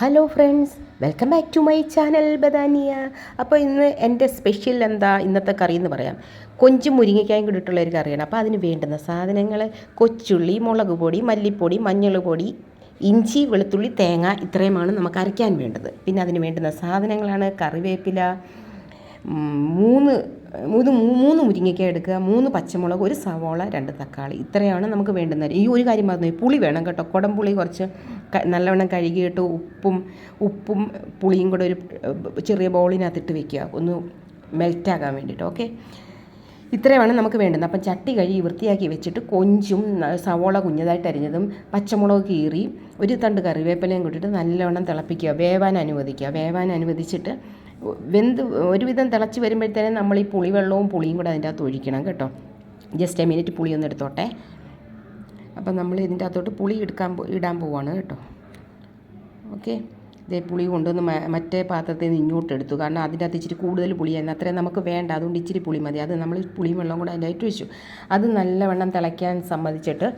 Hello friends welcome back to my channel Badania അപ്പോൾ ഇന്ന് എന്റെ സ്പെഷ്യൽ എന്താ? ഇന്നത്തെ കറി എന്ന് പറയാം. കൊഞ്ചും മുരിങ്ങയ്ക്കായും കൂടിയിട്ടുള്ള ഒരു കറിയാണ്. അപ്പോൾ അതിന് വേണ്ടുന്ന സാധനങ്ങൾ കൊച്ചുള്ളി മുളക് പൊടി മല്ലിപ്പൊടി മഞ്ഞൾ പൊടി ഇഞ്ചി വെളുത്തുള്ളി തേങ്ങ ഇത്രയുമാണ് നമുക്ക് അരയ്ക്കാൻ വേണ്ടത്. പിന്നെ അതിന് വേണ്ടുന്ന സാധനങ്ങളാണ് കറിവേപ്പില മൂന്ന് മൂന്ന് മൂന്ന് മുരിങ്ങയ്ക്ക എടുക്കുക മൂന്ന് പച്ചമുളക് ഒരു സവോള രണ്ട് തക്കാളി. ഇത്രയാണ് നമുക്ക് വേണ്ടുന്നത്. ഈ ഒരു കാര്യം പറഞ്ഞു പുളി വേണം കേട്ടോ. കുടംപുളി കുറച്ച് നല്ലവണ്ണം കഴുകിയിട്ട് ഉപ്പും ഉപ്പും പുളിയും കൂടെ ഒരു ചെറിയ ബൗളിനകത്തിട്ട് വെക്കുക. ഒന്ന് മെൽറ്റാകാൻ വേണ്ടിയിട്ട്. ഓക്കെ? ഇത്രയാണ് നമുക്ക് വേണ്ടുന്നത്. അപ്പം ചട്ടി കഴുകി വൃത്തിയാക്കി വെച്ചിട്ട് കൊഞ്ചും സവോള കുഞ്ഞതായിട്ട് അരിഞ്ഞതും പച്ചമുളക് കീറി ഒരു തണ്ട് കറിവേപ്പിലയും കൂട്ടിയിട്ട് നല്ലവണ്ണം തിളപ്പിക്കുക. വേവാൻ അനുവദിക്കുക. വേവാൻ അനുവദിച്ചിട്ട് വെന്ത് ഒരുവിധം തിളച്ച് വരുമ്പോഴത്തേനും നമ്മൾ ഈ പുളിവെള്ളവും പുളിയും കൂടെ അതിന്റെ അകത്ത് ഒഴിക്കണം കേട്ടോ. ജസ്റ്റ് എ മിനിറ്റ് പുളി ഒന്ന് എടുത്തോട്ടെ. അപ്പം നമ്മൾ ഇതിന്റെ അകത്തോട്ട് പുളി എടുക്കാൻ ഇടാൻ പോവാണ് കേട്ടോ. ഓക്കെ ഇതേ പുളി കൊണ്ടുവന്ന് മറ്റേ പാത്രത്തിൽ നിന്ന് ഇങ്ങോട്ട് എടുത്തു. കാരണം അതിന്റെ അകത്ത് ഇച്ചിരി കൂടുതൽ പുളിയായിരുന്നു. അത്രയും നമുക്ക് വേണ്ട. അതുകൊണ്ട് ഇച്ചിരി പുളി മതി. അത് നമ്മൾ പുളിയും വെള്ളവും കൂടെ അതിന്റെ അകത്ത് വെച്ചു. അത് നല്ലവണ്ണം തിളയ്ക്കാൻ സമ്മതിച്ചിട്ട്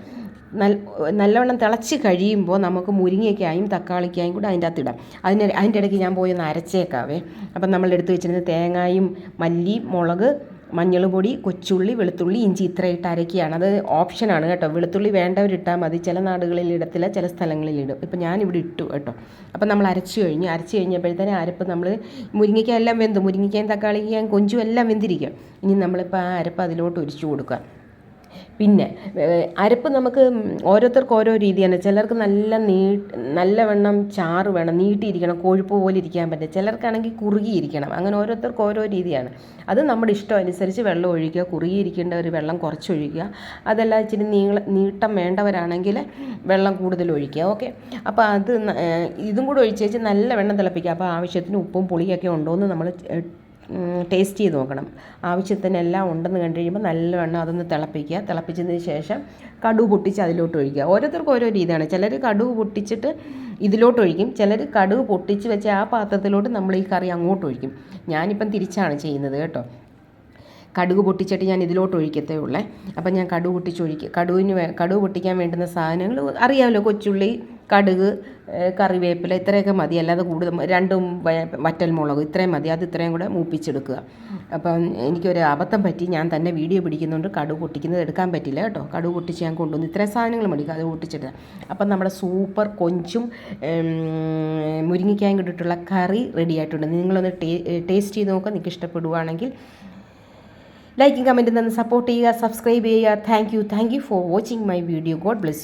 നല്ലവണ്ണം തിളച്ച് കഴിയുമ്പോൾ നമുക്ക് മുരിങ്ങയ്ക്കായും തക്കാളിക്കായും കൂടെ അതിന്റെ അകത്ത് ഇടാം അതിന് അതിന്റെ ഇടയ്ക്ക് ഞാൻ പോയി ഒന്ന് അരച്ചേക്കാവേ. അപ്പം നമ്മൾ എടുത്ത് വെച്ചിരുന്ന തേങ്ങായും മല്ലി മുളക് മഞ്ഞൾ പൊടി കൊച്ചുള്ളി വെളുത്തുള്ളി ഇഞ്ചി ഇത്ര ഇട്ട് അരക്കുകയാണ് അത് ഓപ്ഷനാണ് കേട്ടോ. വെളുത്തുള്ളി വേണ്ടവരിട്ടാൽ മതി. ചില നാടുകളിൽ ഇടത്തില്ല ചില സ്ഥലങ്ങളിൽ ഇടും. ഇപ്പം ഞാനിവിടെ ഇട്ടു കേട്ടോ. അപ്പം നമ്മൾ അരച്ചു കഴിഞ്ഞു. അരച്ച് കഴിഞ്ഞപ്പോഴത്തേനും അരപ്പ് നമ്മൾ മുരിങ്ങയ്ക്ക എല്ലാം വെന്തു. മുരിങ്ങയ്ക്കയും തക്കാളിക്കയും കൊഞ്ചും എല്ലാം വെന്തിരിക്കും. ഇനി നമ്മളിപ്പോൾ ആ അരപ്പ് അതിലോട്ട് ഒരിച്ചു കൊടുക്കുക പിന്നെ അരപ്പ് നമുക്ക് ഓരോരുത്തർക്ക് ഓരോ രീതിയാണ്. ചിലർക്ക് നല്ല നീ നല്ലവണ്ണം ചാറ് വേണം നീട്ടിയിരിക്കണം കൊഴുപ്പ് പോലെ ഇരിക്കാൻ പറ്റും. ചിലർക്കാണെങ്കിൽ കുറുകിയിരിക്കണം. അങ്ങനെ ഓരോരുത്തർക്ക് ഓരോ രീതിയാണ്. അത് നമ്മുടെ ഇഷ്ടം അനുസരിച്ച് വെള്ളം ഒഴിക്കുക കുറുകിയിരിക്കേണ്ട ഒരു വെള്ളം കുറച്ചൊഴിക്കുക. അതല്ല ഇച്ചിരി നീള നീട്ടം വേണ്ടവരാണെങ്കിൽ വെള്ളം കൂടുതൽ ഒഴിക്കുക. ഓക്കെ? അപ്പോൾ അത് ഇതും കൂടെ ഒഴിച്ച് വെച്ച് നല്ല വെള്ളം തിളപ്പിക്കുക. അപ്പോൾ ആവശ്യത്തിന് ഉപ്പും പുളിയൊക്കെ ഉണ്ടോ എന്ന് നമ്മൾ ടേസ്റ്റ് ചെയ്ത് നോക്കണം. ആവശ്യത്തിന് എല്ലാം ഉണ്ടെന്ന് കണ്ടു കഴിയുമ്പോൾ നല്ലവണ്ണം അതൊന്ന് തിളപ്പിക്കുക. തിളപ്പിച്ചതിന് ശേഷം കടുവ് പൊട്ടിച്ച് അതിലോട്ട് ഒഴിക്കുക. ഓരോരുത്തർക്കും ഓരോ രീതിയാണ്. ചിലർ കടുവ് പൊട്ടിച്ചിട്ട് ഇതിലോട്ട് ഒഴിക്കും. ചിലർ കടുവ് പൊട്ടിച്ച് വെച്ച് ആ പാത്രത്തിലോട്ട് നമ്മൾ ഈ കറി അങ്ങോട്ട് ഒഴിക്കും. ഞാനിപ്പം തിരിച്ചാണ് ചെയ്യുന്നത് കേട്ടോ. കടുക് പൊട്ടിച്ചിട്ട് ഞാൻ ഇതിലോട്ട് ഒഴിക്കത്തേ ഉള്ളേ. അപ്പം ഞാൻ കടുക് പൊട്ടിച്ചൊഴിക്കുക കടുവിന് വേ കടുക് പൊട്ടിക്കാൻ വേണ്ടുന്ന സാധനങ്ങൾ അറിയാമല്ലോ കൊച്ചുള്ളി കടുക് കറിവേപ്പില ഇത്രയൊക്കെ മതി. അല്ലാതെ കൂടുതൽ രണ്ടും വറ്റൽ മുളക് ഇത്രയും മതി. അത് ഇത്രയും കൂടെ മൂപ്പിച്ചെടുക്കുക. അപ്പം എനിക്കൊരു അബദ്ധം പറ്റി. ഞാൻ തന്നെ വീഡിയോ പിടിക്കുന്നുണ്ട്. കടുക് പൊട്ടിക്കുന്നത് എടുക്കാൻ പറ്റില്ല കേട്ടോ. കടുക് പൊട്ടിച്ച് ഞാൻ കൊണ്ടുവന്നു ഇത്രയും സാധനങ്ങൾ മതി കടുക് പൊട്ടിച്ചിട്ട്. അപ്പം നമ്മുടെ സൂപ്പർ കൊഞ്ചും മുരിങ്ങിക്കായും കിട്ടിയിട്ടുള്ള കറി റെഡി ആയിട്ടുണ്ട്. നിങ്ങളൊന്ന് ടേ ടേസ്റ്റ് ചെയ്ത് നോക്കുക നിങ്ങൾക്ക് ഇഷ്ടപ്പെടുവാണെങ്കിൽ ലൈക്കും കമന്റും തന്ന് സപ്പോർട്ട് ചെയ്യുക സബ്സ്ക്രൈബ് ചെയ്യുക. Thank you thank you for watching my video God bless you